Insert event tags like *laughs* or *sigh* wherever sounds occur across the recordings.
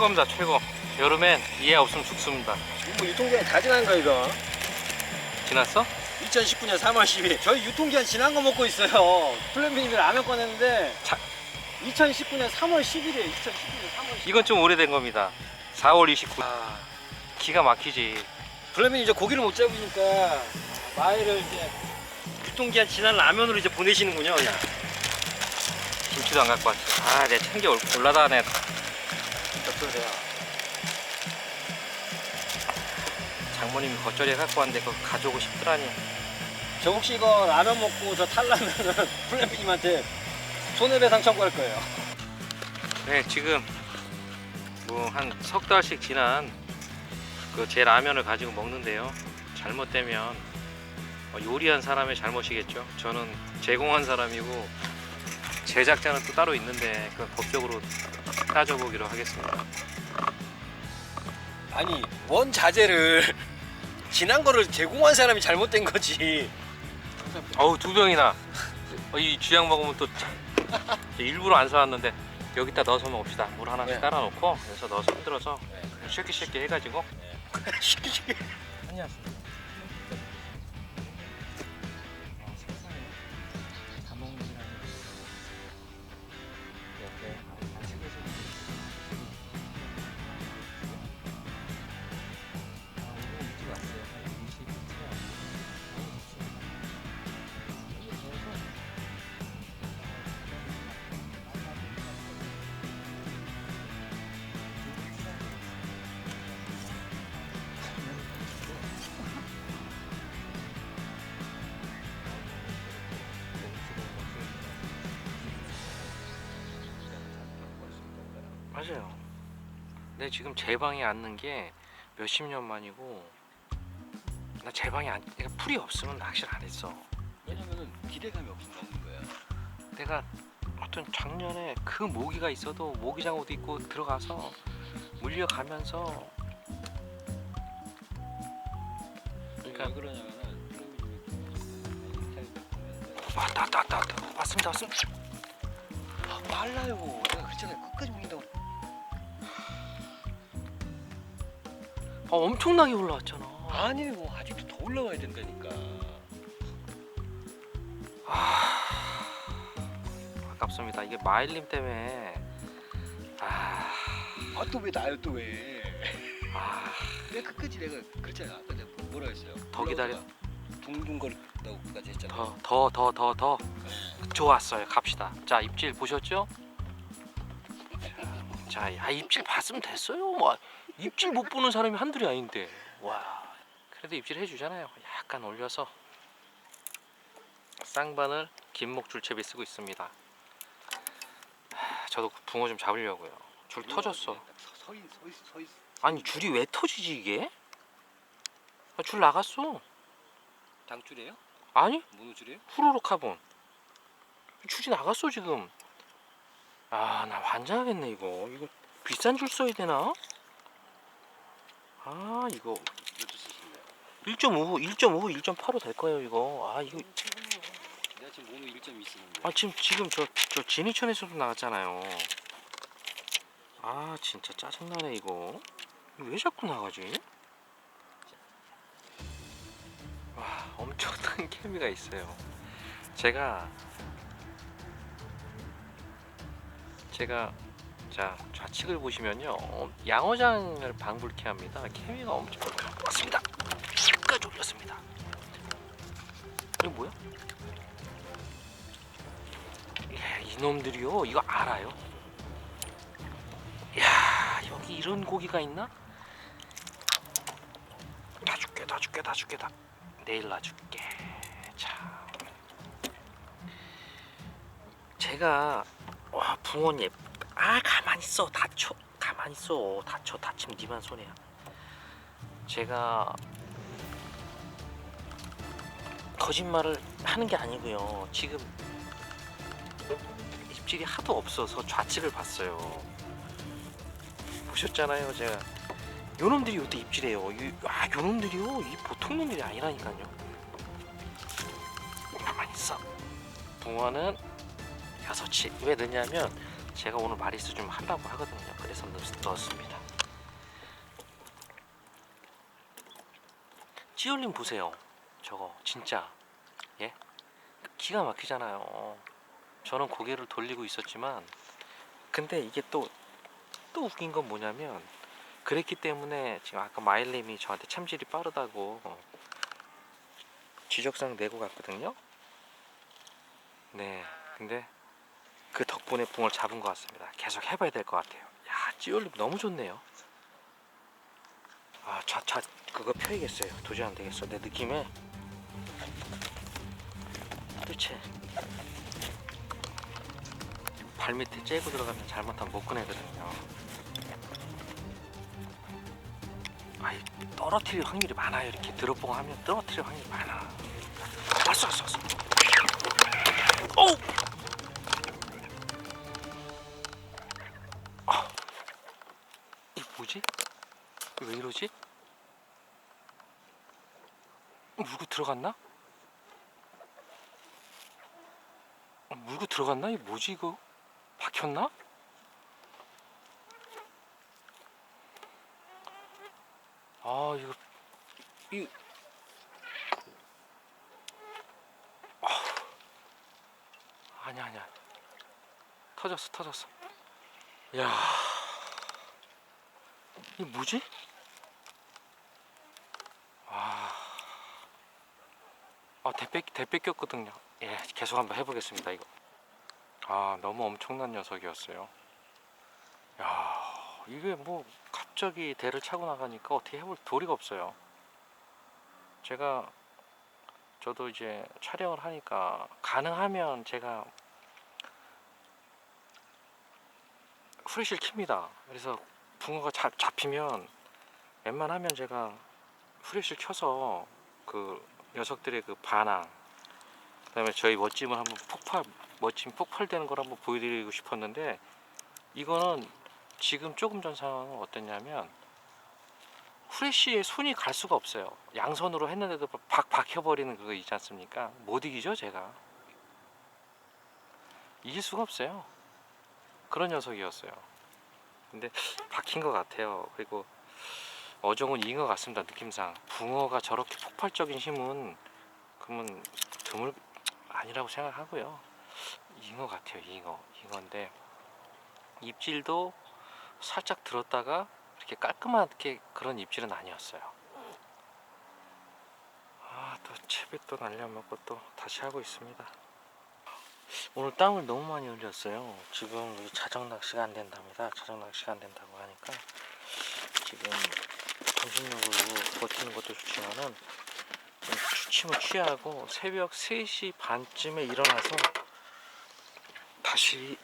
최고입니다 최고. 여름엔 이해 없으면 죽습니다. 뭐 유통기한 다 지난 거 이거? 지났어? 2019년 3월 10일. 저희 유통기한 지난 거 먹고 있어요. 플랜비님이 라면 꺼냈는데 자. 2019년 3월 10일에 2019년 3월 10일. 이건 좀 오래된 겁니다. 4월 29일 아, 기가 막히지. 플랜비님 이제 고기를 못 잡으니까 마일을 이제 유통기한 지난 라면으로 이제 보내시는군요 그냥. 김치도 안 갖고 왔지 아내 챙겨 올- 올라다 내 장모님이 겉절이 갖고 왔는데 그거 가져오고 싶더라니. 저 혹시 이거 라면 먹고 저 탈라면은 플랜비님한테 손해배상 청구할 거예요. 네 지금 뭐 한 석 달씩 지난 그 제 라면을 가지고 먹는데요. 잘못되면 어, 요리한 사람의 잘못이겠죠. 저는 제공한 사람이고 제작자는 또 따로 있는데 그 법적으로 따져보기로 하겠습니다. 아니 원 자재를 지난 거를 제공한 사람이 잘못된 거지. 어우 두 병이나. 어, 이 주양 먹으면 또 참- 일부러 안 사왔는데 여기다 넣어서 먹읍시다. 물 하나씩 네. 따라 놓고 그래서 넣어서 흔들어서 쉽게 쉽게 해가지고. *laughs* 아니야 맞아요. 내 지금 제 방에 앉는 게 몇십 년 만이고 나 제 방에 앉, 내가 풀이 없으면 낚시를 안 했어. 왜냐면은 기대감이 먹는 거야 내가 어떤 작년에 그 모기가 있어도 모기장 옷 입고 들어가서 물려가면서 그러니까 왜 그러냐면은 왔다 왔다 왔다 왔다 왔습니다 왔습니다. 아, 빨라요 내가 그랬잖아요 끝까지 먹는다고 아, 엄청나게 올라왔잖아. 아니 뭐 아직도 더 올라와야 된다니까 아깝습니다. 이게 마일림 때문에 아, 아 또 왜 나요 또 왜 아 내가 끝까지 내가 그랬잖아 아까 내가 뭐라 했어요 더 기다려. 둥둥거린다고까지 했잖아 더 더 더 더 더 좋았어요. 갑시다. 자 입질 보셨죠? 자, 아, 입질 봤으면 됐어요. 뭐 입질 못 보는 사람이 한둘이 아닌데. 와, 그래도 입질 해주잖아요. 약간 올려서 쌍바늘 긴목 줄채비 쓰고 있습니다. 하, 저도 붕어 좀 잡으려고요. 줄 터졌어. 서인 서인 서인 아니 줄이 왜 터지지 이게? 아, 줄 나갔어. 당줄이에요? 아니 모노줄이에요? 후루룩 카본 줄이 나갔어 지금 아 나 환장하겠네 이거. 이거 비싼 줄 써야 되나? 아 이거. 몇줄 쓰시나요? 1.5 1.5 1.85될 거예요 이거. 아 이거. 내가 지금 모노 1.2 쓰는데. 아 지금 지금 저 저 진이천에서도 나갔잖아요. 아 진짜 짜증나네 이거. 이거 왜 자꾸 나가지? 와 엄청난 *laughs* 케미가 있어요. 제가 제가 자 좌측을 보시면요. 어, 양어장을 방불케 합니다. 케미가 엄청 맞습니다. 끝까지 올렸습니다. 이거 뭐야? 예, 이놈들이요. 이거 알아요? 야 여기 이런 고기가 있나? 다 줄게 다 줄게 다 줄게 다. 내일 놔줄게. 자 제가 와 부모님. 아 가만히 있어. 다쳐. 가만히 있어. 다쳐. 다치면 니만 손해야. 제가 거짓말을 하는 게 아니고요. 지금 입질이 하도 없어서 좌측을 봤어요. 보셨잖아요 제가. 요놈들이 요때 입질해요. 이- 아 요놈들이요? 이 보통 놈들이 아니라니까요. 가만히 있어. 붕어는 여섯치 왜 넣냐면 제가 오늘 마리수 좀 하려고 하거든요. 그래서 넣, 넣었습니다. 찌올림 보세요. 저거 진짜. 예? 기가 막히잖아요. 저는 고개를 돌리고 있었지만 근데 이게 또또 웃긴 건 뭐냐면 그랬기 때문에 지금 아까 마일님이 저한테 참질이 빠르다고 지적상 내고 갔거든요? 네. 근데 그 덕분에 붕어를 잡은 것 같습니다. 계속 해봐야 될 것 같아요. 야, 찌올림 너무 좋네요. 아, 자, 자, 그거 펴야겠어요. 도저히 안 되겠어. 내 느낌에. 그치? 발 밑에 째고 들어가면 잘못하면 못 꺼내거든요. 아이, 떨어뜨릴 확률이 많아요. 이렇게 드롭봉 하면 떨어뜨릴 확률이 많아. 왔어, 왔어, 왔어. 어 왜 이러지? 물고 들어갔나? 어, 물고 들어갔나? 이게 뭐지 이거? 박혔나? 아 이거 이 아, 아니야 아니야 터졌어 터졌어 야 이게 뭐지? 아, 아 대뺏 대뺏겼거든요. 예, 계속 한번 해보겠습니다 이거. 아, 너무 엄청난 녀석이었어요. 야, 이게 뭐 갑자기 대를 차고 나가니까 어떻게 해볼 도리가 없어요. 제가 저도 이제 촬영을 하니까 가능하면 제가 후레쉬를 킵니다. 그래서 붕어가 잡, 잡히면 웬만하면 제가 후레쉬를 켜서 그 녀석들의 그 반항 그다음에 저희 멋짐을 한번 폭발 멋짐 폭발되는 걸 한번 보여드리고 싶었는데 이거는 지금 조금 전 상황은 어땠냐면 후레쉬에 손이 갈 수가 없어요. 양손으로 했는데도 박 박혀버리는 그거 있지 않습니까? 못 이기죠 제가. 이길 수가 없어요. 그런 녀석이었어요. 근데 박힌 것 같아요. 그리고 어종은 잉어 같습니다. 느낌상 붕어가 저렇게 폭발적인 힘은 그러면 드물 아니라고 생각하고요. 잉어 같아요. 잉어 잉어인데 입질도 살짝 들었다가 이렇게 깔끔하게 그런 입질은 아니었어요. 아또 채비 또 날려먹고 또 다시 하고 있습니다. 오늘 땀을 너무 많이 흘렸어요. 지금 자정 낚시가 안 된답니다. 자정 낚시가 안 된다고 하니까 지금 정신력으로 버티는 것도 좋지만은 좀 취침을 취하고 새벽 3시 반쯤에 일어나서 다시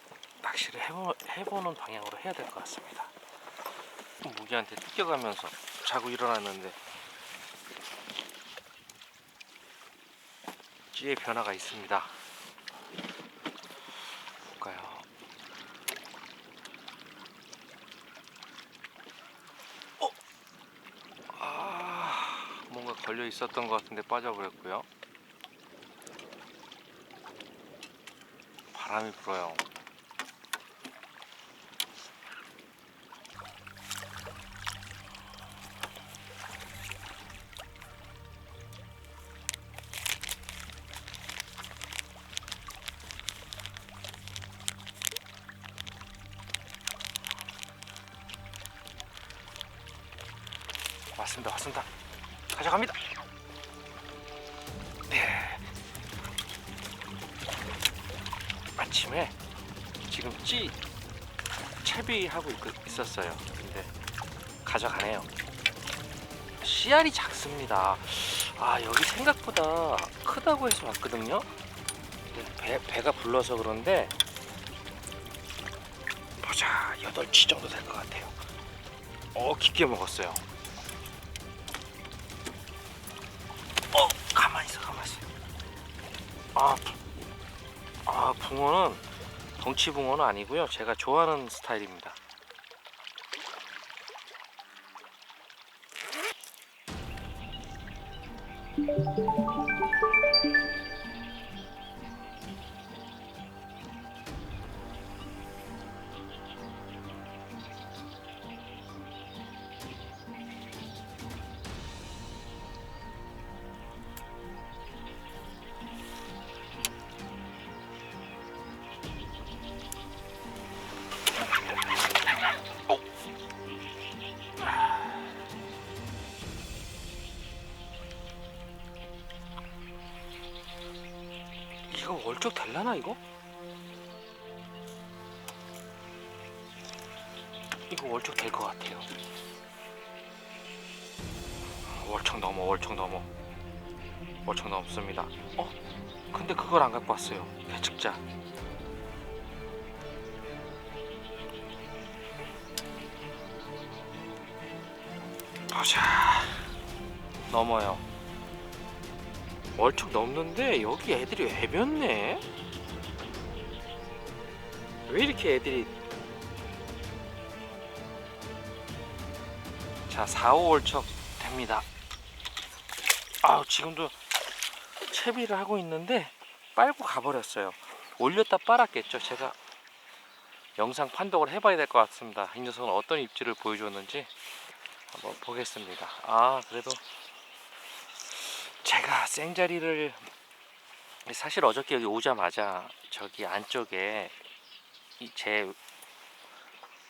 낚시를 해보, 해보는 방향으로 해야 될 것 같습니다. 무기한테 뜯겨가면서 자고 일어났는데 찌의 변화가 있습니다. 볼까요? 어? 아, 걸려 있었던 것 같은데 빠져버렸고요. 바람이 불어요. 왔습니다, 왔습니다. 가져갑니다. 찌 채비하고 있, 있었어요. 근데 가져가네요. 씨알이 작습니다. 아 여기 생각보다 크다고 해서 왔거든요. 근데 배, 배가 불러서 그런데 보자 8치 정도 될 것 같아요 어 깊게 먹었어요 어 가만히 있어 가만히 있어 아, 부- 아 붕어는 덩치 붕어는 아니고요. 제가 좋아하는 스타일입니다 월적 될라나 이거? 이거 월적 될것 같아요. 월척 넘어 월척 넘어 월척 넘습니다. 어? 근데 그걸 안 갖고 왔어요. 배측자. 보자. 넘어요. 월척 넘는데 여기 애들이 애변네. 왜 이렇게 애들이 자 4, 5 월척 됩니다. 아 지금도 채비를 하고 있는데 빨고 가버렸어요. 올렸다 빨았겠죠. 제가 영상 판독을 해봐야 될 것 같습니다. 이 녀석은 어떤 입질을 보여줬는지 한번 보겠습니다. 아 그래도 제가 생자리를 사실 어저께 여기 오자마자 저기 안쪽에 이제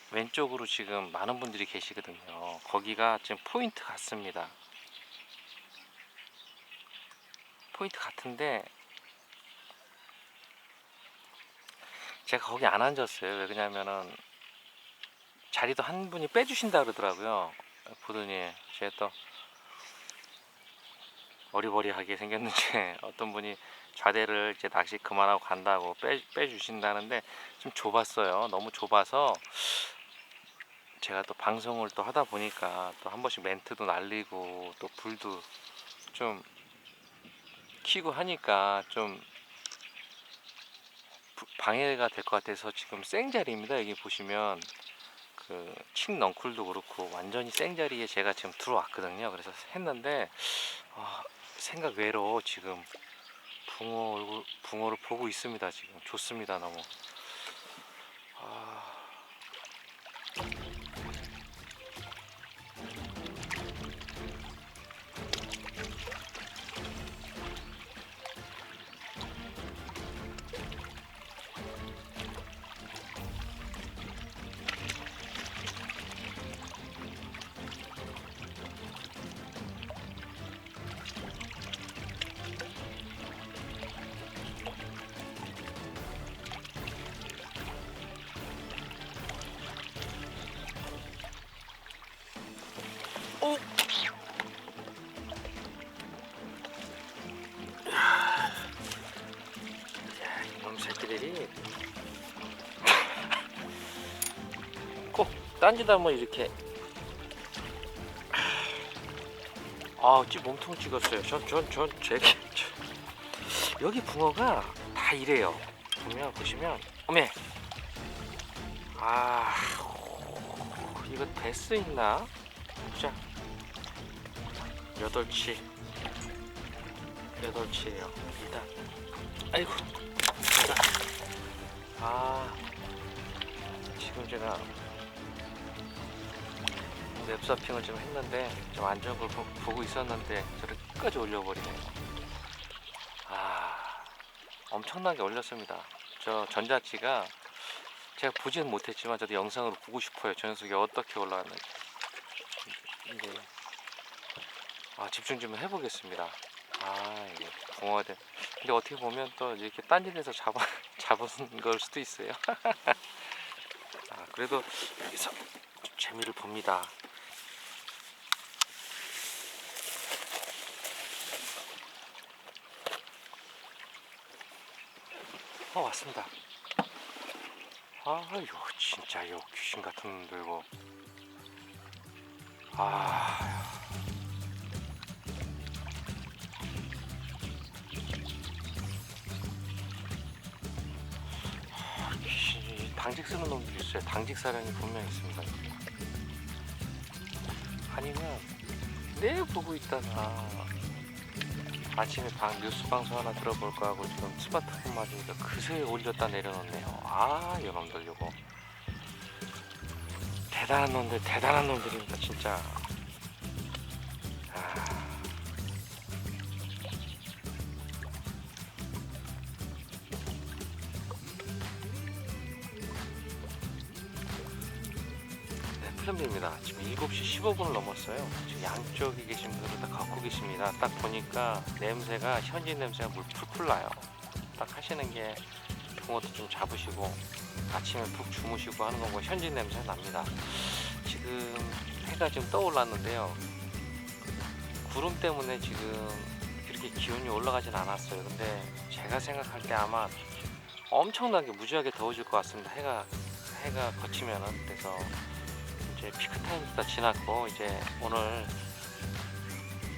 왼쪽으로 지금 많은 분들이 계시거든요. 거기가 지금 포인트 같습니다. 포인트 같은데 제가 거기 안 앉았어요. 왜 그러냐면은 자리도 한 분이 빼주신다 그러더라고요. 보더니 제가 또 어리버리하게 생겼는지 *laughs* 어떤 분이 좌대를 이제 낚시 그만하고 간다고 빼, 빼주신다는데 좀 좁았어요. 너무 좁아서 제가 또 방송을 또 하다 보니까 또 한 번씩 멘트도 날리고 또 불도 좀 키고 하니까 좀 부- 방해가 될 것 같아서 지금 생자리입니다. 여기 보시면 그 칡넝쿨도 그렇고 완전히 생자리에 제가 지금 들어왔거든요. 그래서 했는데 아, 생각 외로 지금 붕어 얼굴 붕어를 보고 있습니다. 지금 좋습니다. 너무. 새끼들이 꼭 딴지다 뭐 이렇게 아, 찌 몸통 찍었어요. 전, 전, 전, 제, 저- 여기 붕어가 다 이래요. 보면, 보시면, 어메! 아, 이거 데스 있나? 보자. 여덟치. 여덟치예요. 일단. 아이고. 아. 지금 제가 웹서핑을 좀 했는데 좀 안 좋은 걸 보, 보고 있었는데 저를 끝까지 올려버리네요. 아. 엄청나게 올렸습니다. 저 전자치가 제가 보지는 못했지만 저도 영상으로 보고 싶어요. 저 녀석이 어떻게 올라왔는지. 이제 아 집중 좀 해보겠습니다. 아 이게 붕어가 돼. 근데 어떻게 보면 또 이렇게 딴 일에서 잡아 잡은 걸 수도 있어요. *laughs* 아 그래도 여기서 좀 재미를 봅니다. 어 왔습니다. 아유 진짜 요 귀신 같은 놈들 이거 아 아, 당직 쓰는 놈들이 있어요 당직 사령이 분명 있습니다 아니면 내 보고 있다가 아침에 방 뉴스 방송 하나 들어볼까 하고 지금 스마트폰 맞으니까 그새 올렸다 내려놓네요. 아, 이놈들 요거 대단한 놈들, 대단한 놈들입니다, 진짜. 네, 플랜입니다. 지금 7시 15분을 넘었어요. 지금 양쪽에 계신 분들은 다 갖고 계십니다. 딱 보니까 냄새가 현지 냄새가 물 풀풀 나요. 딱 하시는 게 붕어도 좀 잡으시고 아침에 푹 주무시고 하는 거고 현지 냄새 납니다. 지금 해가 지금 떠올랐는데요. 구름 때문에 지금 이렇게 기온이 올라가진 않았어요. 근데 제가 생각할 때 아마 엄청나게 무지하게 더워질 것 같습니다. 해가 해가 거치면은 그래서 이제 피크 타임도 다 지났고 이제 오늘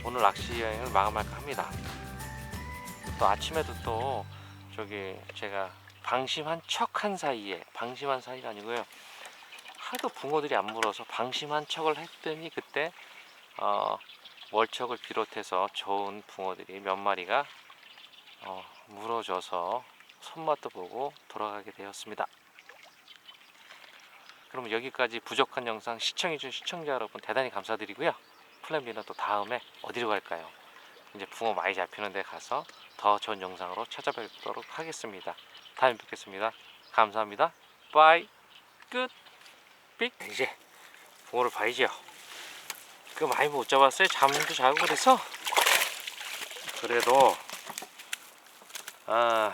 오늘 낚시 여행을 마감할까 합니다. 또 아침에도 또 저기 제가 방심한 척 한 사이에 방심한 사이가 아니고요. 하도 붕어들이 안 물어서 방심한 척을 했더니 그때 어, 월척을 비롯해서 좋은 붕어들이 몇 마리가 어, 물어줘서 손맛도 보고 돌아가게 되었습니다. 그럼 여기까지 부족한 영상 시청해주신 시청자 여러분 대단히 감사드리고요. 플랜 B는 또 다음에 어디로 갈까요? 이제 붕어 많이 잡히는 데 가서 더 좋은 영상으로 찾아뵙도록 하겠습니다. 다음에 뵙겠습니다. 감사합니다. 바이 끝 삑 이제 붕어를 봐야죠. 그 많이 못 잡았어요. 잠도 자고 그래서 그래도 아 아,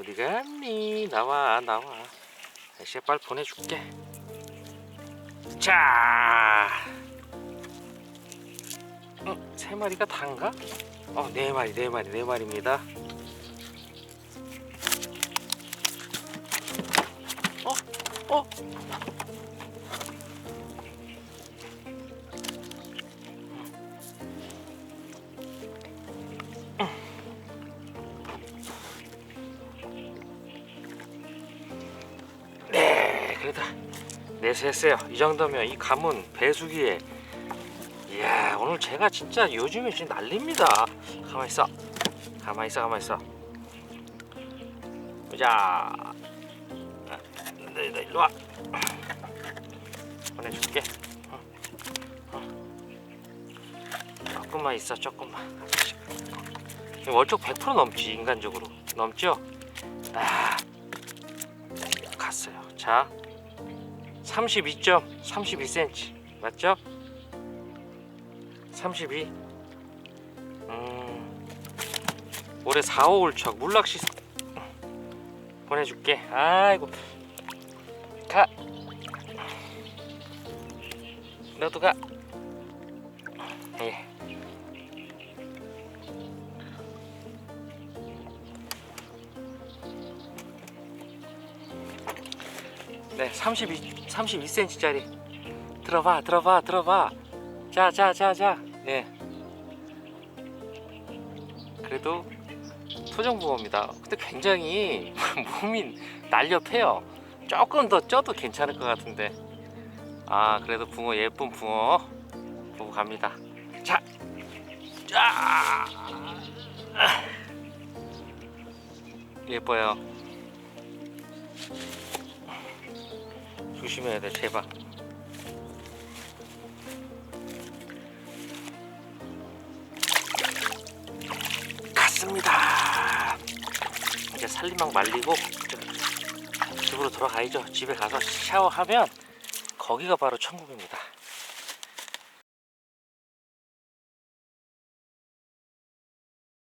어디 갔니? 나와, 나와. 아저씨가 빨리 보내줄게. 자, 어, 세 마리가 단가? 어, 네 마리, 네 마리, 네 마리입니다. 어, 어, 내세했어요. 이 정도면 이 가문 배수기에 이야 오늘 제가 진짜 요즘에 지금 난립니다. 가만 있어, 가만 있어, 가만 있어. 보자. 너, 너 일로 와. *clears throat* 보내줄게. 어, 어. 조금만 있어, 조금만. 월척 100% 넘지 인간적으로 넘죠? 아. 갔어요. 자, 32점 32cm 맞죠? 32. 음, 올해 4, 5월 척 물낚시 보내줄게. 아이고, 가. 너도 가. 예. 네, 32 32cm짜리. 들어봐, 들어봐, 들어봐. 자, 자, 자, 자. 예. 그래도 토종붕어입니다. 근데 굉장히 *laughs* 몸이 날렵해요. 조금 더 쪄도 괜찮을 것 같은데. 아, 그래도 붕어 예쁜 붕어 보고 갑니다. 자, 자. 예뻐요. 조심해야 돼 제발. 갔습니다. 이제 살림막 말리고 집으로 돌아가야죠. 집에 가서 샤워하면 거기가 바로 천국입니다